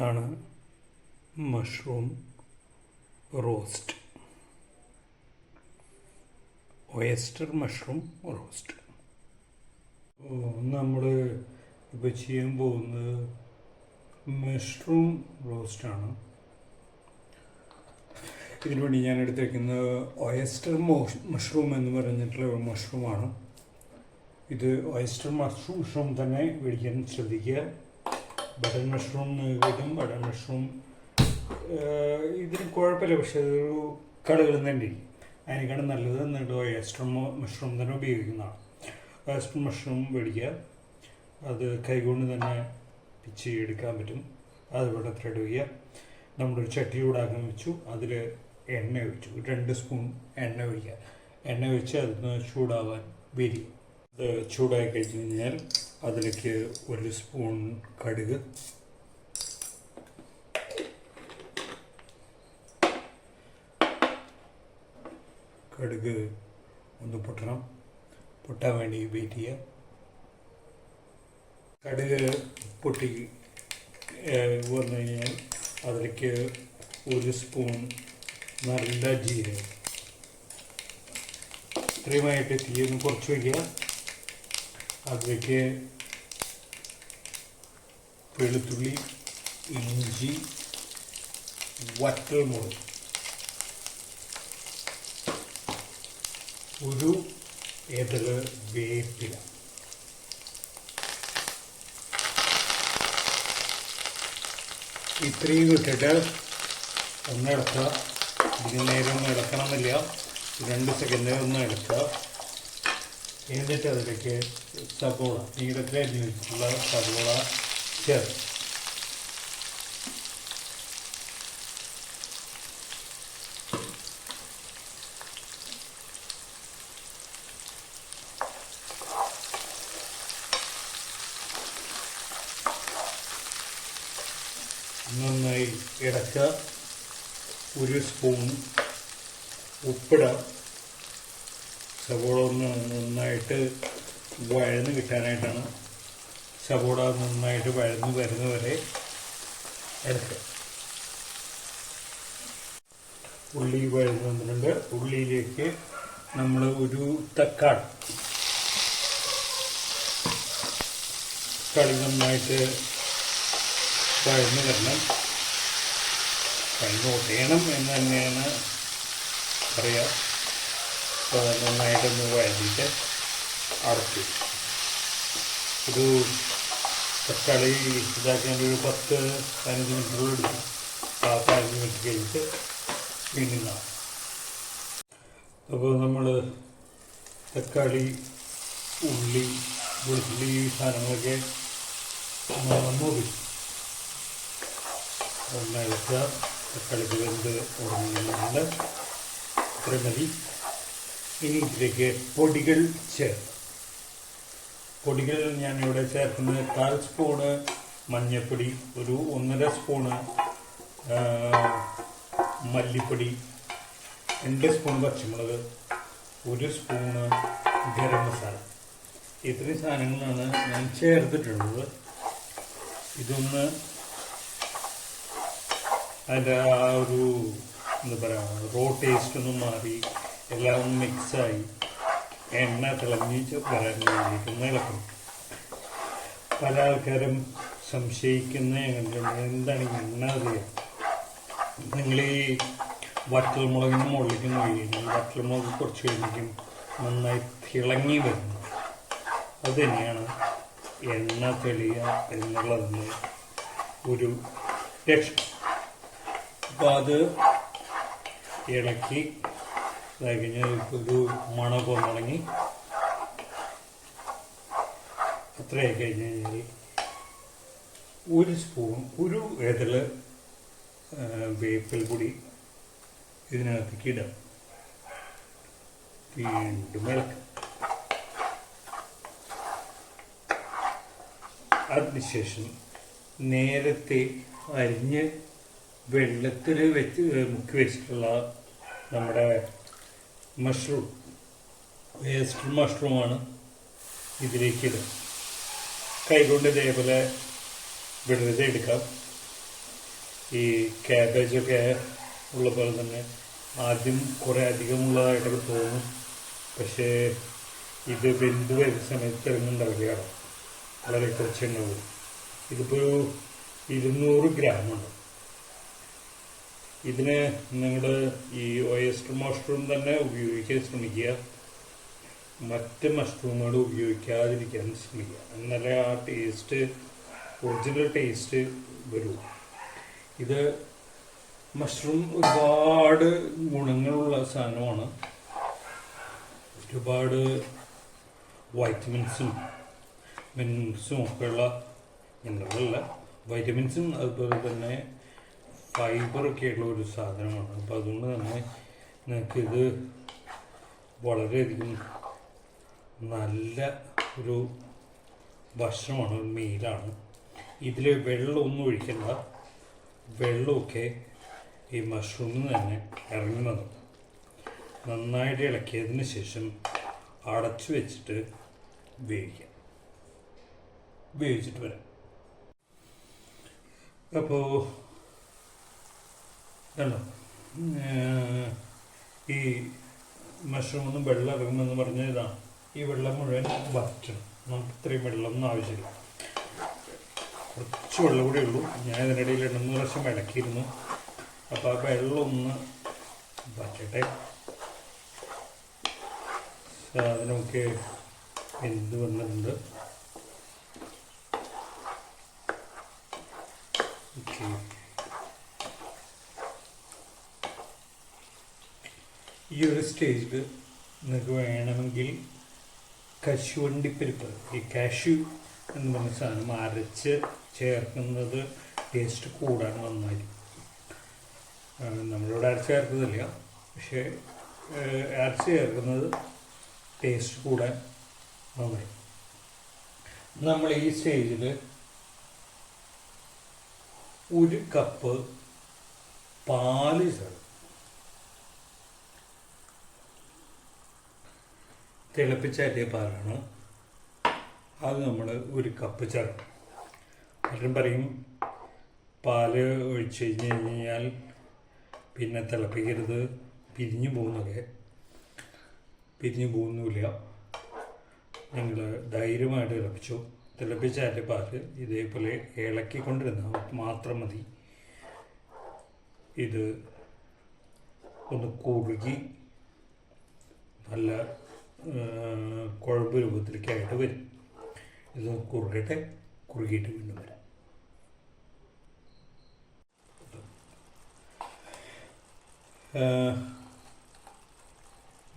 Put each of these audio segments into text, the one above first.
ഇതാണ് mushroom roast. Oyster mushroom roast. നമ്മൾ ഇപ്പോൾ ചെയ്യാൻ പോകുന്നത് മഷ്റൂം റോസ്റ്റാണ് ഇതിനു വേണ്ടി ഞാൻ എടുത്തിരിക്കുന്നത് ഒയസ്റ്റർ മഷ്റൂം എന്ന് പറഞ്ഞിട്ടുള്ള മഷ്റൂമാണ് ഇത് ഒയസ്റ്റർ മഷ്റൂം തന്നെ മേടിക്കാൻ ശ്രദ്ധിക്കുക. ബട്ടൺ മഷ്റൂം കിട്ടും ബട്ടർ മഷ്റൂം ഇതിന് കുഴപ്പമില്ല. പക്ഷേ അതൊരു കടകളിൽ നിന്ന് തന്നെ ഇരിക്കും അതിനേക്കാളും നല്ലത് എന്നിട്ട് ഓയസ്റ്റർ മഷ്റൂം തന്നെ ഉപയോഗിക്കുന്നതാണ്. ഓയസ്റ്റർ മഷ്റൂം മേടിക്കുക. അത് കൈകൊണ്ട് തന്നെ പിച്ച് എടുക്കാൻ പറ്റും. അത് ത്രെഡ് ചെയ്യുക. നമ്മളൊരു ചട്ടി ചൂടാക്കാൻ വെച്ചു. അതിൽ എണ്ണ ഒഴിച്ചു. രണ്ട് സ്പൂൺ എണ്ണ ഒഴിക്കുക. എണ്ണ ഒഴിച്ച് അതിന് ചൂടാവാൻ വരിക. അത് ചൂടായി കഴിഞ്ഞ് കഴിഞ്ഞാൽ അതിലേക്ക് ഒരു സ്പൂൺ കടുക്. കടുക് ഒന്ന് പൊട്ടണം. പൊട്ടാൻ വേണ്ടി വെയിറ്റ് ചെയ്യുക. കടുക് പൊട്ടി വന്നു കഴിഞ്ഞാൽ അതിലേക്ക് ഒരു സ്പൂൺ നല്ല ജീരകം. ഇത്രയുമായിട്ട് തീ ഒന്ന് കുറച്ച് വയ്ക്കുക അതിലേക്ക് വെളുത്തുള്ളി ഇഞ്ചി വറ്റൽമുളക് ഒരു ഏതൽ വേപ്പില. ഇത്രയും ഇട്ടിട്ട് ഒന്ന് ഇളക്കുക. ഇതിന് നേരെ ഒന്നും ഇളക്കണമെന്നില്ല. രണ്ട് സെക്കൻഡ് ഒന്ന് ഇളക്കുക. എന്നിട്ട് അതിലേക്ക് സബോള നീളത്തിലെ അരിഞ്ഞിട്ടുള്ള സബോള ചേർത്ത് നന്നായി ഇടക്കുക ഒരു സ്പൂൺ ഉപ്പിടുക സവോള ഒന്ന് നന്നായിട്ട് വഴന്ന് കിട്ടാനായിട്ടാണ് സവോള നന്നായിട്ട് വഴന്ന് വരുന്നവരെ ഇറക്കുക ഉള്ളി വഴന്ന് വന്നിട്ടുണ്ട്. ഉള്ളിയിലേക്ക് നമ്മൾ ഒരു തക്കാളി. തക്കാളി നന്നായിട്ട് വഴന്ന് വരണം. വഴന്ന് ഒട്ടേണം എന്ന് തന്നെയാണ് പറയുക അപ്പോൾ നന്നായിട്ടൊന്ന് വഴറ്റിയിട്ട് അടച്ചു. ഒരു തക്കാളി ഇതാക്കേണ്ട ഒരു പത്ത് പതിനഞ്ച് മിനിറ്റ് എടുക്കും ആ പതിനഞ്ച് മിനിറ്റ് കഴിഞ്ഞിട്ട് വീണ്ടും അപ്പോൾ നമ്മൾ തക്കാളി ഉള്ളി വെളുത്തുള്ളി ഈ സാധനങ്ങളൊക്കെ നോക്കി. ഒന്ന് ഇളക്കുക തക്കാളിക്ക് വെന്ത് ഉടനുണ്ട് ഇത്ര മതി. ഇനി ഇതിലേക്ക് പൊടികൾ ചേർക്കുക പൊടികൾ ഞാനിവിടെ ചേർക്കുന്നത് കാൽ സ്പൂണ് മഞ്ഞൾപ്പൊടി ഒരു ഒന്നര സ്പൂണ് മല്ലിപ്പൊടി രണ്ട് സ്പൂൺ പച്ചമുളക് ഒരു സ്പൂണ് ഗരം മസാല. ഇത്രയും സാധനങ്ങളാണ് ഞാൻ ചേർത്തിട്ടുള്ളത്. ഇതൊന്ന് അതിന്റെ ആ ഒരു എന്താ പറയുക റോ ടേസ്റ്റ് ഒന്നും മാറി എല്ലാം മിക്സായി എണ്ണ തിളങ്ങിച്ച് വരാൻ വേണ്ടിയിട്ട് ഇളക്കണം പല ആൾക്കാരും സംശയിക്കുന്ന എന്താണ് എണ്ണ അറിയാം? നിങ്ങൾ ഈ വറ്റൽമുളകിന് മുകളിലേക്ക് നോക്കി കഴിഞ്ഞാൽ വറ്റൽമുളക് കുറച്ച് കഴിഞ്ഞിരിക്കും. നന്നായി തിളങ്ങി വരുന്നു അത് തന്നെയാണ് എണ്ണ തെളിയുക എന്നുള്ളതിന് ഒരു രക്ഷ അപ്പോൾ അത് ഇളക്കി ഇതായി ഒരു മണമൊക്കെ തുടങ്ങി. അത്രയായി കഴിഞ്ഞ് കഴിഞ്ഞാൽ ഒരു സ്പൂൺ ഒരു ഏതൽ വേപ്പിൽ പൊടി ഇതിനകത്തേക്ക് ഇടാം. വീണ്ടും ഇളക്കാം. അതിനുശേഷം നേരത്തെ അരിഞ്ഞ് വെള്ളത്തിൽ വെച്ച് മുക്കി വെച്ചിട്ടുള്ള നമ്മുടെ മഷ്റൂം. വേസ്റ്റ് മഷ്റൂമാണ് ഇതിലേക്ക് ഇടുക. കൈകൊണ്ട് ഇതേപോലെ വിടരുത് എടുക്കാം. ഈ ക്യാബേജൊക്കെ ഉള്ള പോലെ തന്നെ ആദ്യം കുറേ അധികമുള്ളതായിട്ടൊക്കെ തോന്നും. പക്ഷേ ഇത് വെന്ത് വരുന്ന സമയത്ത് ഇറങ്ങുന്നുണ്ടാവുകയാണ് വളരെ കുറച്ചുണ്ടാവും ഇതിപ്പോൾ ഒരു ഇരുന്നൂറ് ഗ്രാമുണ്ട് ഇതിന് നിങ്ങൾ ഈ ഒയസ്റ്റർ മഷ്റൂം തന്നെ ഉപയോഗിക്കാൻ ശ്രമിക്കുക. മറ്റ് മഷ്റൂമുകൾ ഉപയോഗിക്കാതിരിക്കാൻ ശ്രമിക്കുക. എന്നാലേ ആ ടേസ്റ്റ് ഒറിജിനൽ ടേസ്റ്റ് വരൂ. ഇത് മഷ്റൂം ഒരുപാട് ഗുണങ്ങളുള്ള സാധനമാണ്. ഒരുപാട് വൈറ്റമിൻസും മിനറൽസും ഒക്കെയുള്ള മിനറലല്ല വൈറ്റമിൻസും അതുപോലെ തന്നെ ഫൈബറൊക്കെ ഉള്ള ഒരു സാധനമാണ്. അപ്പോൾ അതുകൊണ്ട് തന്നെ നിങ്ങൾക്കിത് വളരെയധികം നല്ല ഒരു ഭക്ഷണമാണ് മീലാണ്. ഇതിൽ വെള്ളമൊന്നും ഒഴിക്കണ്ട. വെള്ളമൊക്കെ ഈ മഷ്റൂമിൽ തന്നെ ഇറങ്ങി വന്നു. നന്നായിട്ട് ഇളക്കിയതിന് ശേഷം അടച്ചു വെച്ചിട്ട് വേവിക്കാം. വേവിച്ചിട്ട് വരാം. അപ്പോൾ കണ്ടോ? ഈ മഷ്റൂം ഒന്നും വെള്ളം ഇറങ്ങുമെന്ന് പറഞ്ഞ ഇതാണ് ഈ വെള്ളം മുഴുവൻ വറ്റണം നമുക്ക് ഇത്രയും വെള്ളം ഒന്നും ആവശ്യമില്ല. കുറച്ച് വെള്ളം കൂടെ ഉള്ളൂ. ഞാൻ ഇതിനിടയിൽ രണ്ട് മൂന്ന് പ്രാവശ്യം ഇളക്കിയിരുന്നു അപ്പോൾ ആ വെള്ളം ഒന്ന് വറ്റട്ടെ സാധനമൊക്കെ എന്ത് വന്നിട്ടുണ്ട്? ഓക്കെ. ഈ ഒരു സ്റ്റേജിൽ നിങ്ങൾക്ക് വേണമെങ്കിൽ കശുവണ്ടിപ്പരിപ്പ് ഈ കാഷ്യൂ എന്ന് പറഞ്ഞ സാധനം അരച്ച് ചേർക്കുന്നത് ടേസ്റ്റ് കൂടാൻ വന്നാലും. നമ്മളിവിടെ അരച്ച് ചേർക്കുന്നില്ല പക്ഷേ അരച്ച് ചേർക്കുന്നത് ടേസ്റ്റ് കൂടാൻ നന്നായി നമ്മൾ ഈ സ്റ്റേജിൽ ഒരു കപ്പ് പാൽ ചേർക്കും തിളപ്പിച്ചാറ്റിയ പാലാണ് അത് നമ്മൾ ഒരു കപ്പ് ചേർക്കും. പലരും പറയും പാൽ ഒഴിച്ച് കഴിഞ്ഞ് കഴിഞ്ഞാൽ പിന്നെ തിളപ്പിക്കരുത്. പിരിഞ്ഞു പോകുന്നൊക്കെ. പിരിഞ്ഞു പോകുന്നില്ല നിങ്ങൾ ധൈര്യമായിട്ട് തിളപ്പിച്ചു. തിളപ്പിച്ചാറ്റിയ പാൽ ഇതേപോലെ ഇളക്കിക്കൊണ്ടിരുന്ന മാത്രം മതി. ഇത് ഒന്ന് കുറുകി നല്ല കുഴമ്പ് രൂപത്തിലേക്കായിട്ട് വരും. ഇത് കുറുകട്ടെ കുറുകിയിട്ട് വീണ്ടും വരാം.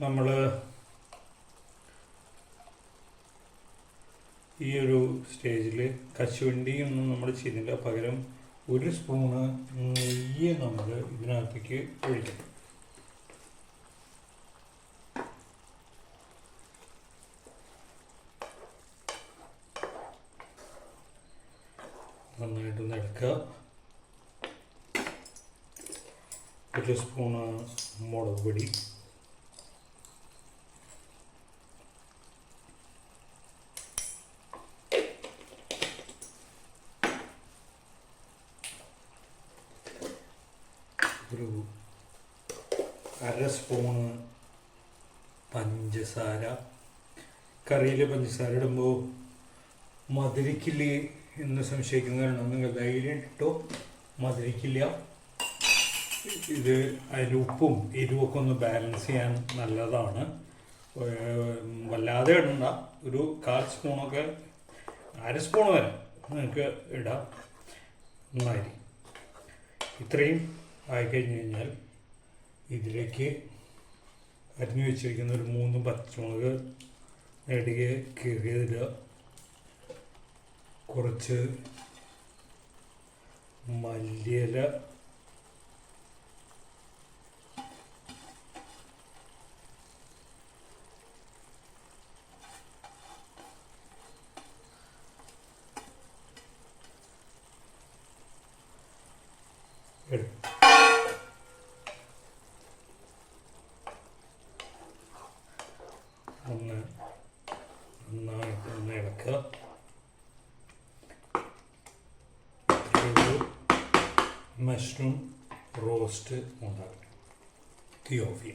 നമ്മൾ ഈ ഒരു സ്റ്റേജിൽ കശുവണ്ടിയൊന്നും നമ്മൾ ചെയ്യുന്നില്ല. പകരം ഒരു സ്പൂണ് നെയ്യ് നമ്മൾ ഇതിനകത്തേക്ക് ഒഴിക്കണം. നന്നായിട്ടൊന്ന് എടുക്കുക ഒരു സ്പൂണ് മുളക് പൊടി. ഒരു അര സ്പൂണ് പഞ്ചസാര. കറിയിൽ പഞ്ചസാര ഇടുമ്പോൾ മധുരിക്കില്ലേ എന്ന് സംശയിക്കുന്നവരാണ്. നിങ്ങൾ ധൈര്യം ഇട്ടോ മധുരിക്കില്ല. ഇത് അതിൽ ഉപ്പും എരിവൊക്കെ ഒന്ന് ബാലൻസ് ചെയ്യാൻ നല്ലതാണ്. വല്ലാതെ ഇടണ്ട. ഒരു കാൽ സ്പൂണൊക്കെ അര സ്പൂൺ വരെ നിങ്ങൾക്ക് ഇടാം. നന്നായിരിക്കും ഇത്രയും ആയിക്കഴിഞ്ഞ് കഴിഞ്ഞാൽ ഇതിലേക്ക് അരിഞ്ഞു വെച്ചിരിക്കുന്ന ഒരു മൂന്ന് പച്ചമുളക് നേടുകയെ കീറിയതിടുക കുറച്ച് മല്ലിയില. ഒന്ന് നന്നായിട്ട് ഒന്ന് ഇളക്കുക ഇത്രയേ ഉള്ളൂ. മഷ്റൂം റോസ്റ്റ് ഉണ്ടാക്കും തിയോഫിയ